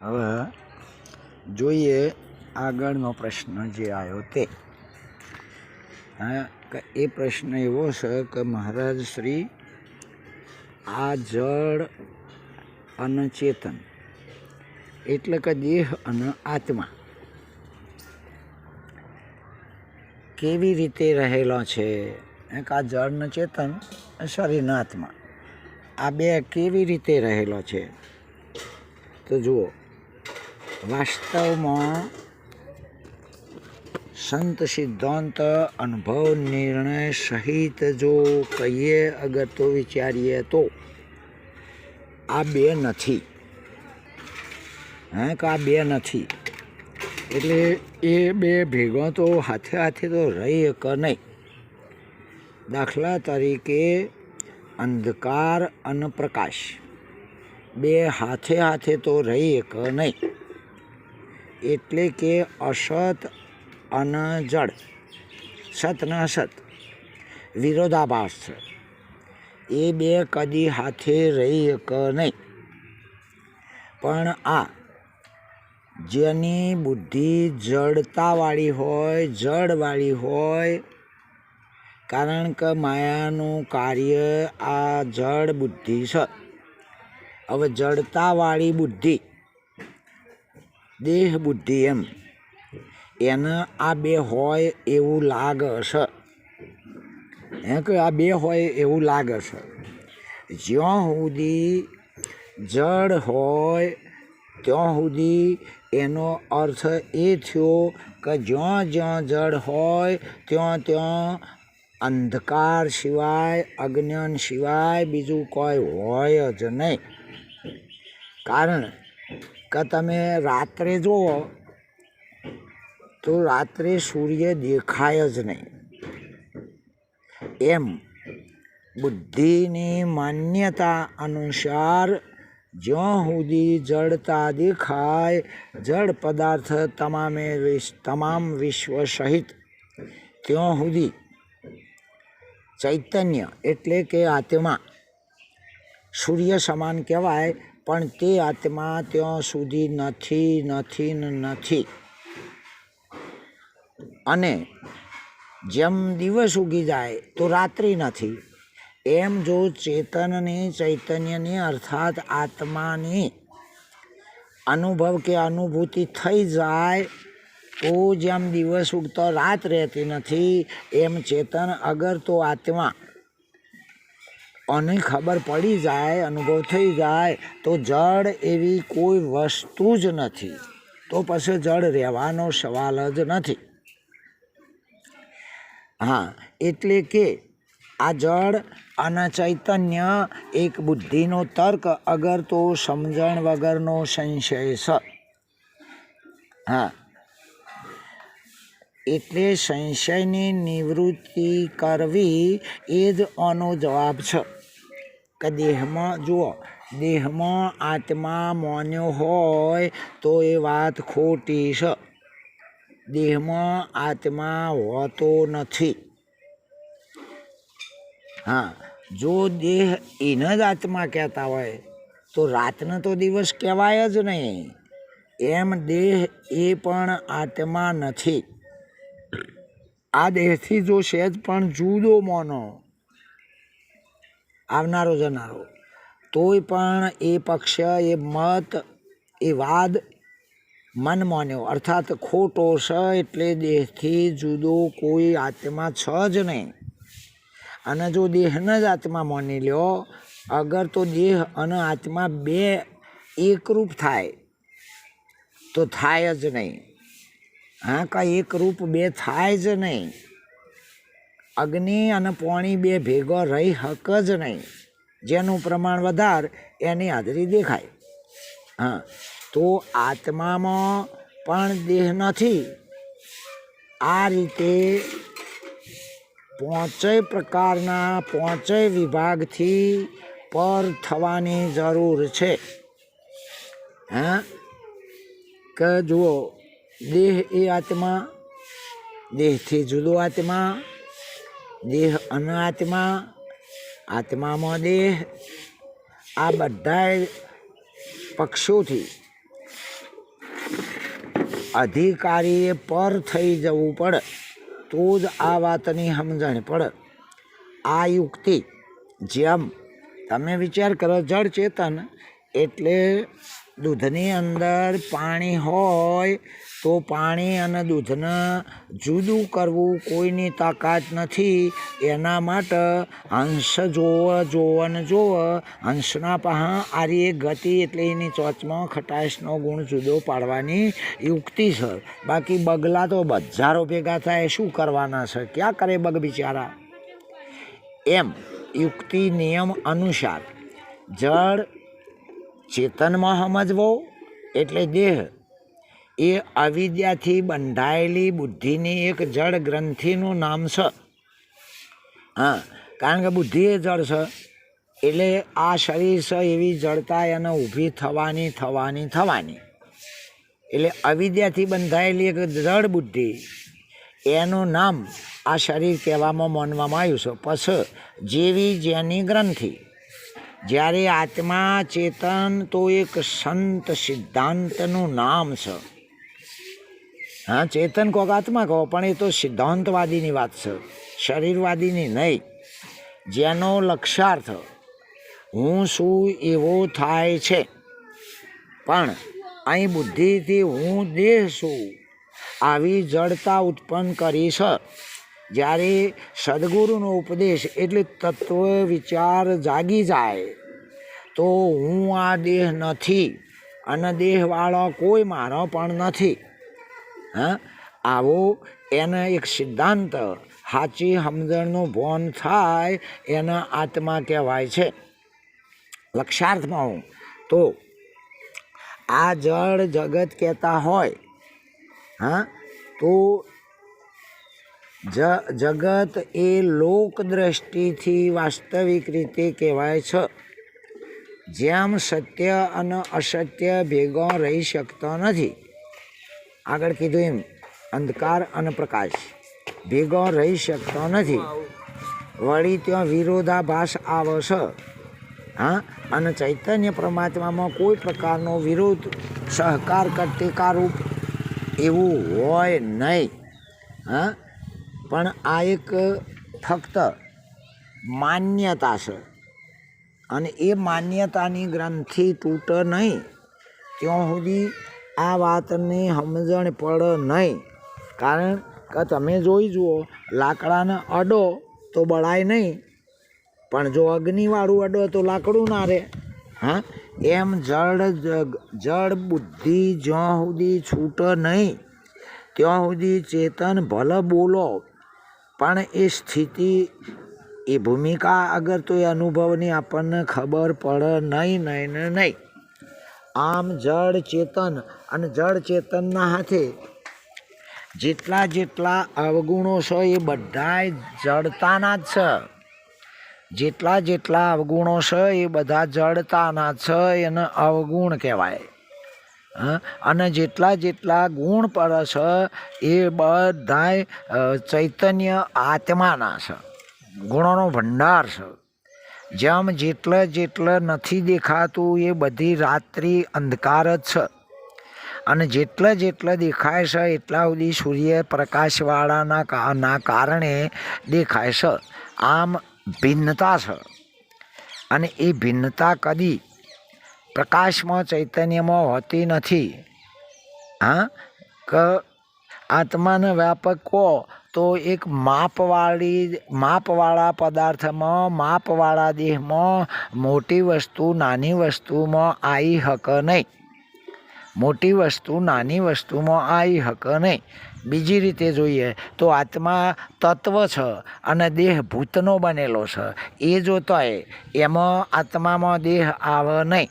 હવે જોઈએ આગળનો પ્રશ્ન જે આવ્યો તે. હા એ પ્રશ્ન એવો છે કે મહારાજ શ્રી, આ જળ અને ચેતન એટલે કે દેહ અને આત્મા કેવી રીતે રહેલો છે? એક આ જળને ચેતન શરીરના આત્મા. આ બે કેવી રીતે રહેલો છે? તો જુઓ વાસ્તવમાં સંત સિદ્ધાંત અનુભવ નિર્ણય સહિત જો કહીએ અગર તો વિચારીએ તો આ બે નથી હે કે આ બે નથી એટલે એ બે ભેગો તો હાથે હાથે તો રહી કે નહીં દાખલા તરીકે અંધકાર અને પ્રકાશ બે હાથે હાથે તો રહી કે નહીં એટલે કે અસત અને જળ સત ને અસત. વિરોધાભાસ છે. એ બે કદી હાથે રહી કે નહીં. પણ આ, જેની બુદ્ધિ જડતાવાળી હોય જળવાળી હોય, કારણ કે માયાનું કાર્ય આ જળ બુદ્ધિ છે. હવે જડતાવાળી બુદ્ધિ દેહ બુદ્ધિ એમ એને આ બે હોય એવું લાગે છે હે કે આ બે હોય એવું લાગે છે જ્યાં સુધી જડ હોય, ત્યાં સુધી એનો અર્થ એ થયો કે જ્યાં જ્યાં જડ હોય, ત્યાં ત્યાં અંધકાર સિવાય, અજ્ઞાન સિવાય બીજું કોઈ હોય જ નહીં. કારણ કે તમે રાત્રે જુઓ, તો રાત્રે સૂર્ય દેખાય જ નહીં. એમ બુદ્ધિની માન્યતા અનુસાર જ્યાં સુધી જડતા દેખાય જળ પદાર્થ તમામે તમામ વિશ્વ સહિત, ત્યાં સુધી ચૈતન્ય એટલે કે આત્મા, સૂર્ય સમાન કહેવાય પણ તે આત્મા ત્યાં સુધી નથી નથી નથી. અને જેમ દિવસ ઉગી જાય તો રાત્રિ નથી. એમ જો ચેતનની, ચૈતન્યની અર્થાત આત્માની અનુભવ કે અનુભૂતિ થઈ જાય તો જેમ દિવસ ઉગતો રાત રહેતી નથી, એમ ચેતન અગર તો આત્મા અને ખબર પડી જાય, અનુભવ થઈ જાય, તો જળ એવી કોઈ વસ્તુ જ નથી. તો પછી જળ રહેવાનો સવાલ જ નથી. હા, એટલે કે આ જળ અને ચૈતન્ય એક બુદ્ધિનો તર્ક અગર તો સમજણ વગરનો સંશય છે હા. એટલે સંશયની નિવૃત્તિ કરવી એ જ આનો જવાબ છે. કે દેહમાં, જુઓ, દેહમાં આત્મા માન્યો હોય તો એ વાત ખોટી છે દેહમાં આત્મા હોતો નથી. હા, જો દેહ એને જ આત્મા કહેતા હોય, તો રાતનો તો દિવસ કહેવાય જ નહીં. એમ દેહ એ પણ આત્મા નથી. આ દેહથી જો સહેજ પણ જુદો મોનો આવનારો જનારો. તોય પણ એ પક્ષ, એ મત, એ વાદ મન માન્યો. અર્થાત ખોટો છે એટલે દેહથી જુદો કોઈ આત્મા છે જ નહીં. અને જો દેહને જ આત્મા માની લ્યો, અગર તો દેહ અને આત્મા બે એકરૂપ થાય, તો થાય જ નહીં. હા, કાંઈ એકરૂપ બે થાય જ નહીં. અગ્નિ અને પોણી બે ભેગો રહી હક જ નહીં. જેનું પ્રમાણ વધાર એની હાજરી દેખાય. હા, તો આત્મામાં પણ દેહ નથી. આ રીતે પાંચેય પ્રકારના પાંચેય વિભાગથી પર થવાની જરૂર છે. હા, કે જુઓ, દેહ એ આત્મા, દેહથી જુદો આત્મા દેહ અને આત્મા, આત્મામાં દેહ, આ બધા પક્ષોથી અધિકારીએ પર થઈ જવું પડે, તો જ આ વાતની સમજણ પડે. આ યુક્તિ જેમ તમે વિચાર કરો, જળ ચેતન એટલે દૂધની અંદર પાણી હોય તો પાણી અને દૂધને જુદું કરવું કોઈની તાકાત નથી. એના માટે હંસ જોવે જોવે ને જોવે. હંસના પહા આરી એક ગતિ એટલે એની ચોચમાં ખટાશનો ગુણ જુદો પાડવાની યુક્તિ છે. બાકી બગલા તો બજારો ભેગા થાય, શું કરવાના છે? ક્યાં કરે બગ બિચારા? એમ યુક્તિ નિયમ અનુસાર જળ ચેતનમાં સમજવો એટલે દેહ એ અવિદ્યાથી બંધાયેલી બુદ્ધિની એક જળ ગ્રંથિનું નામ છે હા, કારણ કે બુદ્ધિ એ જળ છે એટલે આ શરીર છે એવી જળતા એને ઊભી થવાની થવાની થવાની. એટલે અવિદ્યાથી બંધાયેલી એક જળ બુદ્ધિ, એનું નામ આ શરીર કહેવામાં માનવામાં આવ્યું છે. પછ જેવી જેની ગ્રંથિ. જ્યારે આત્મા ચેતન તો એક સંત સિદ્ધાંતનું નામ છે હા, ચેતન કોક આત્મા કહો, પણ એ તો સિદ્ધાંતવાદીની વાત છે. શરીરવાદીની નહીં, જેનો લક્ષાર્થ હું શું એવો થાય છે. પણ અહીં બુદ્ધિથી હું દેહ છું, આવી જડતા ઉત્પન્ન કરી છે જ્યારે સદગુરુનો ઉપદેશ એટલે તત્વ વિચાર જાગી જાય, તો હું આ દેહ નથી, અને દેહવાળો કોઈ મારો પણ નથી. હા? આવો એને એક સિદ્ધાંત સાચી સમજણનું ભોન થાય એના આત્મા કહેવાય છે. લક્ષાર્થમાં હું. તો આ જળ જગત કહેતા હોય, હા? તો જ, જગત એ લોક દ્રષ્ટિથી વાસ્તવિક રીતે કહેવાય છે. જેમ સત્ય અને અસત્ય ભેગો રહી શકતો નથી આગળ કીધું એમ, અંધકાર અને પ્રકાશ. ભેગો રહી શકતો નથી. વળી ત્યાં વિરોધાભાસ આવે છે. હા? અને ચૈતન્ય પરમાત્મામાં કોઈ પ્રકારનો વિરોધ, સહકાર, કરતિકારૂપ એવું હોય નહીં. હા? પણ આ એક ફક્ત માન્યતા છે. અને એ માન્યતાની ગ્રંથિ તૂટે નહીં. ત્યાં સુધી આ વાતની સમજણ પડે નહીં. કારણ કે તમે જોઈ જુઓ, લાકડાને અડો તો બળાય નહીં. પણ જો અગ્નિવાળું અડો તો લાકડું ના રહે હા? એમ જડ જળ બુદ્ધિ જ્યાં સુધી છૂટે નહીં, ત્યાં સુધી ચેતન ભલે બોલો, પણ એ સ્થિતિ, એ ભૂમિકા અગર તો એ અનુભવની આપણને ખબર પડે નહીં નહીં ને નહીં. આમ જળ ચેતન અને જળ ચેતનના હાથે જેટલા જેટલા અવગુણો છે એ બધાય જડતાના જ છે. જેટલા જેટલા અવગુણો છે એ બધા જડતાના છે એને અવગુણ કહેવાય. અને જેટલા જેટલા ગુણ પર છે એ બધાય ચૈતન્ય આત્માના છે. ગુણોનો ભંડાર છે. જેમ જેટલા જેટલા નથી દેખાતું એ બધી રાત્રિ અંધકાર જ છે. અને જેટલા જેટલા દેખાય છે, એટલા સુધી સૂર્ય પ્રકાશવાળાના ના કારણે દેખાય છે. આમ ભિન્નતા છે. અને એ ભિન્નતા કદી પ્રકાશમાં, ચૈતન્યમાં હોતી નથી. હા? કે, આત્માને વ્યાપક કહો તો એક માપવાળી, માપવાળા પદાર્થમાં, માપવાળા દેહમાં, મોટી વસ્તુ, નાની વસ્તુમાં આવી હક નહીં. મોટી વસ્તુ, નાની વસ્તુમાં આવી હક નહીં. બીજી રીતે જોઈએ તો આત્મા તત્વ છે અને દેહ ભૂતનો બનેલો છે. એ જોતોય એમાં આત્મામાં દેહ આવે નહીં.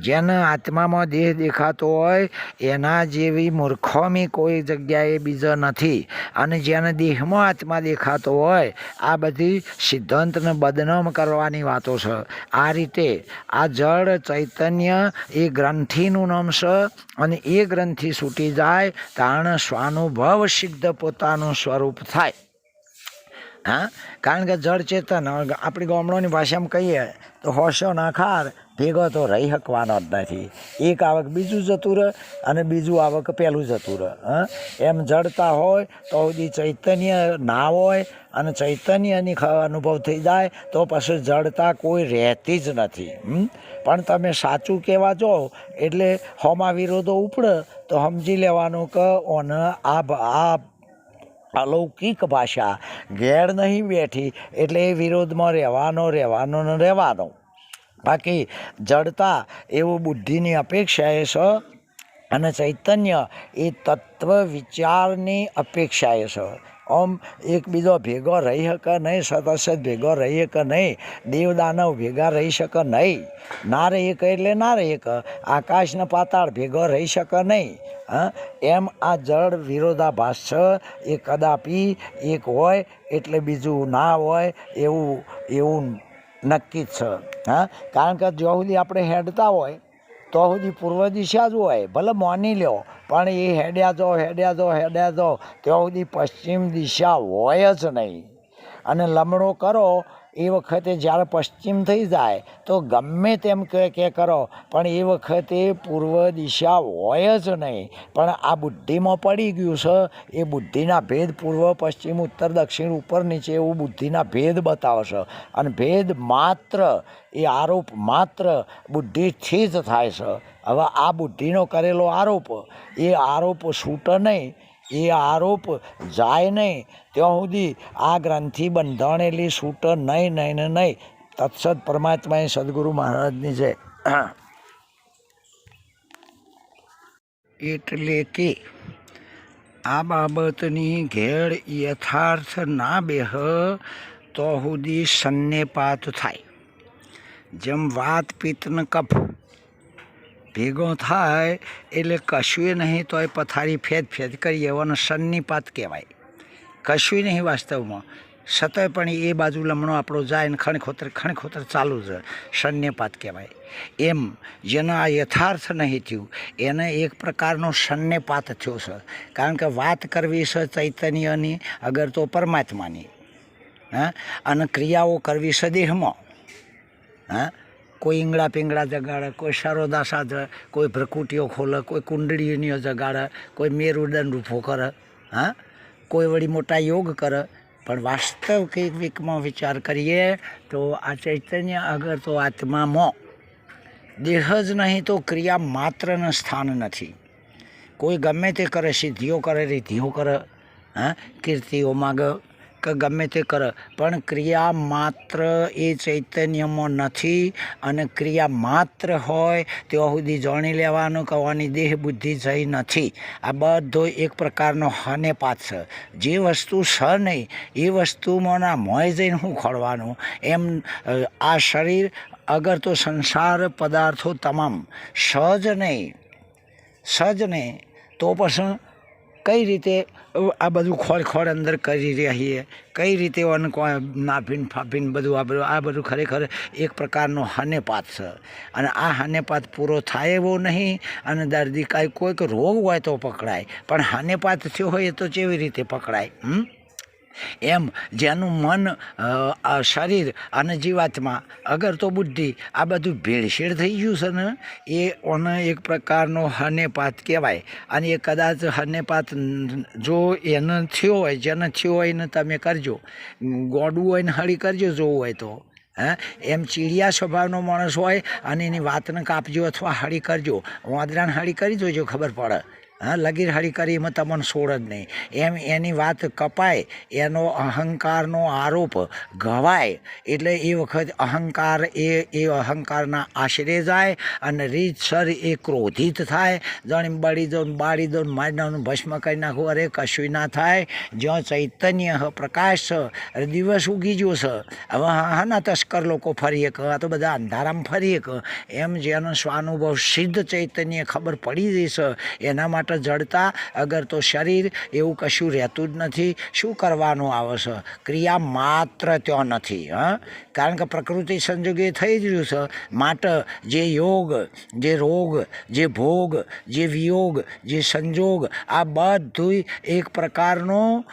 જેને આત્મામાં દેહ દેખાતો હોય, એના જેવી મૂર્ખોમી કોઈ જગ્યાએ બીજા નથી. અને જેને દેહમાં આત્મા દેખાતો હોય, આ બધી સિદ્ધાંતને બદનામ કરવાની વાતો છે. આ રીતે આ જળ ચૈતન્ય એ ગ્રંથિનું નામ છે અને એ ગ્રંથિ છૂટી જાય તાણ સ્વાનુભવ સિદ્ધ પોતાનું સ્વરૂપ થાય. હા? કારણ કે જળ ચેતન, આપણી ગામડાની ભાષામાં કહીએ તો હોશો નાખાર ભેગો તો રહી શકવાનો જ નથી. એક આવક બીજું જતું રહે અને બીજું આવક પહેલું જતું રહે, હા? એમ જડતા હોય તો સુધી ચૈતન્ય ના હોય અને ચૈતન્યની અનુભવ થઈ જાય તો પછી જડતા કોઈ રહેતી જ નથી? પણ તમે સાચું કહેવા જો એટલે હોમાં વિરોધો ઉપડે તો સમજી લેવાનું કે ઓને આ આ અલૌકિક ભાષા ઘેર નહીં બેઠી એટલે એ વિરોધમાં રહેવાનો રહેવાનો ને રહેવાનો. બાકી જડતા એવું બુદ્ધિની અપેક્ષાએ છે અને ચૈતન્ય એ તત્વ વિચારની અપેક્ષાએ છે આમ એકબીજો ભેગો રહી શકે નહીં સદસ્ય ભેગો રહી શકે નહીં, દેવદાનવ ભેગા રહી શકે નહીં. ના રહી શકે એટલે ના રહી શકે આકાશને પાતાળ ભેગો રહી શકે નહીં. હા? એમ આ જળ વિરોધાભાસ છે એ કદાપી એક હોય એટલે બીજું ના હોય એવું એવું નક્કી જ છે, હા? કારણ કે જો સુધી આપણે હેડતા હોય, તો સુધી પૂર્વ દિશા જ હોય, ભલે માની લ્યો, પણ એ હેડ્યા જો હેડ્યા જો હેડ્યા જો, ત્યાં સુધી પશ્ચિમ દિશા હોય જ નહીં. અને લમણો કરો એ વખતે જ્યારે પશ્ચિમ થઈ જાય, તો ગમે તેમ કે કે કરો, પણ એ વખતે પૂર્વ દિશા હોય જ નહીં. પણ આ બુદ્ધિમાં પડી ગયું છે. એ બુદ્ધિના ભેદ પૂર્વ, પશ્ચિમ, ઉત્તર, દક્ષિણ, ઉપર, નીચે એવું બુદ્ધિના ભેદ બતાવશે. અને ભેદ માત્ર, એ આરોપ માત્ર બુદ્ધિથી જ થાય છે. હવે આ બુદ્ધિનો કરેલો આરોપ, એ આરોપ છૂટે નહીં. એ આરોપ જાય નહીં. ત્યાં સુધી આ ગ્રંથિ બંધાણેલી છૂટ નહીં નહીં ને નહીં. તત્સદ પરમાત્માએ સદગુરુ મહારાજની છે એટલે કે આ બાબતની ઘેર યથાર્થ ના બેહ તો સુધી સન્નેપાત થાય. જેમ વાત પિત્તન કફ ભેગો થાય એટલે કશું નહીં તો એ પથારી ફેદ ફેદ કરીએ એવાનો સન્નિપાત કહેવાય. કશું નહીં વાસ્તવમાં. છતાંય પણ એ બાજુ લમણો આપણો જાય ને ખણખોતર ખણખોતર ચાલુ છે સન્યપાત કહેવાય. એમ જેનો આ યથાર્થ નહીં થયું, એને એક પ્રકારનો સન્યપાત થયો છે. કારણ કે વાત કરવી છે ચૈતન્યની અગર તો પરમાત્માની. હા? અને ક્રિયાઓ કરવી છે દેહમાં. હા? કોઈ ઈંગડા પીંગડા જગાડે, કોઈ સરોદા સાધે, કોઈ ભ્રકુટીઓ ખોલે, કોઈ કુંડળીઓની જગાડે, કોઈ મેરુદંડ ઊભો કરે, હા? કોઈ વળી મોટા યોગ કરે. પણ વાસ્તવિકમાં વિચાર કરીએ તો આ ચૈતન્ય અગર તો આત્મામાં દેહ જ નહીં તો ક્રિયા માત્રનું સ્થાન નથી. કોઈ ગમે તે કરે, સિદ્ધિઓ કરે રીધિઓ કરે, હા? કીર્તિઓ માગે કે ગમે તે કરે. પણ ક્રિયા માત્ર એ ચૈતન્યમાં નથી અને ક્રિયા માત્ર હોય ત્યાં સુધી જાણી લેવાનું કહેવાની દેહ બુદ્ધિ જઈ નથી. આ બધો એક પ્રકારનો હાનેપાત છે. જે વસ્તુ સ નહીં, એ વસ્તુમાંના મોય જઈને શું ખોળવાનું? એમ આ શરીર અગર તો સંસાર પદાર્થો તમામ. સહજ નહીં સહજ નહીં, તો પછી કઈ રીતે આ બધું ખોળ ખોળ અંદર કરી રહીએ કઈ રીતે નાભીન ફાફીન બધું આ બધું? આ બધું ખરેખર એક પ્રકારનો હાનેપાત છે. અને આ હાનેપાત પૂરો થાય એવો નહીં. અને દર્દી કાંઈ કોઈક રોગ હોય તો પકડાય. પણ હાનેપાત થયો હોય તો કેવી રીતે પકડાય? હમ? એમ જેનું મન શરીર અને જીવાત્મા, અગર તો બુદ્ધિ, આ બધું ભેળસેળ થઈ ગયું છે ને, એ ઓને એક પ્રકારનો હનેપાત કહેવાય. અને એ કદાચ હનેપાત જો એને થયો હોય, જેને થયો હોય ને તમે કરજો. ગોડવું હોય ને હળી કરજો, જોવું હોય તો. હા? એમ ચીડિયા સ્વભાવનો માણસ હોય અને એની વાતને કાપજો અથવા હળી કરજો. વાંદરાને હળી કરી જોજો, ખબર પડે. હા લગીર હળી કરી એમાં તમને છોડ જ નહીં. એમ એની વાત કપાય એનો અહંકારનો આરોપ ગવાય એટલે એ વખત અહંકાર એ એ અહંકારના આશરે જાય અને રીતસર એ ક્રોધિત થાય. જાણે બળી દો બાળી દો ને મારી ભસ્મ કરી નાખું અરે કશું ના થાય. જ્યાં ચૈતન્ય હ, પ્રકાશ છે દિવસ ઉગી ગયો છે. હવે હા હા તસ્કર લોકો ફરી એક આ તો બધા અંધારામાં ફરીએ એક. એમ જેનો સ્વાનુભવ સિદ્ધ ચૈતન્ય ખબર પડી છે એના માટે ઘટ જડતા, અગર તો શરીર એવું કશું રહેતું જ નથી, શું કરવાનું આવશે ક્રિયા માત્ર ત્યાં નથી, હા? કારણ કે પ્રકૃતિ સંજોગે થઈ જ રહ્યું છે. માટે જે યોગ, જે રોગ, જે ભોગ, જે વિયોગ, જે સંજોગ, આ બધુંય એક પ્રકારનો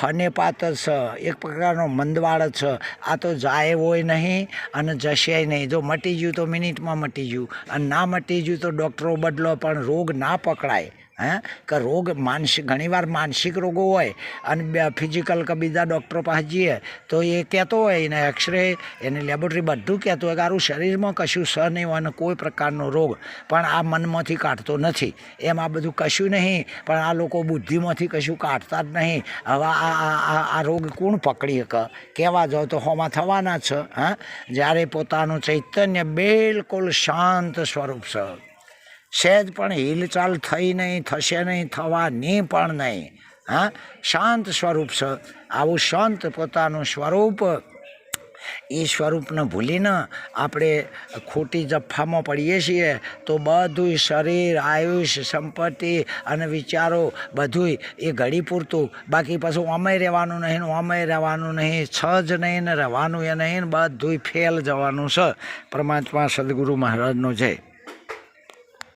હનેપાત છે, એક પ્રકારનો મંદવાળ છે. આ તો જાય હોય નહીં અને જશે નહીં. જો મટી ગયું તો મિનિટમાં મટી ગયું અને ના મટી ગયું તો ડૉક્ટરો બદલો પણ રોગ ના પકડાય. હે? કે રોગ માનસિક, ઘણીવાર માનસિક રોગો હોય અને ફિઝિકલ કે બીજા ડૉક્ટરો પાસે જઈએ તો એ કહેતો હોય, એને એક્સરે એની લેબોરેટરી બધું કહેતું હોય કે આરું શરીરમાં કશું સ નહીં હોય અને કોઈ પ્રકારનો રોગ પણ આ મનમાંથી કાઢતો નથી. એમ આ બધું કશું નહીં, પણ આ લોકો બુદ્ધિમાંથી કશું કાઢતા જ નહીં. હવે આ આ, આ- આ રોગ કોણ પકડી શકે કહેવા જાઓ તો હોમાં થવાના છે, હા? જ્યારે પોતાનું ચૈતન્ય બિલકુલ શાંત સ્વરૂપ છે. સહેજ પણ હિલચાલ થઈ નહીં, થશે નહીં, થવાની પણ નહીં. હા? શાંત સ્વરૂપ છે આવું શાંત પોતાનું સ્વરૂપ એ સ્વરૂપને ભૂલીને આપણે ખોટી જફ્ફામાં પડીએ છીએ તો બધું શરીર આયુષ સંપત્તિ અને વિચારો બધુંય એ ઘડી પૂરતું. બાકી પાછું અમય રહેવાનું નહીં ને અમય રહેવાનું નહીં, છ જ નહીં ને રહેવાનું એ નહીં ને બધુંય ફેલ જવાનું છે પરમાત્મા સદગુરુ મહારાજનું છે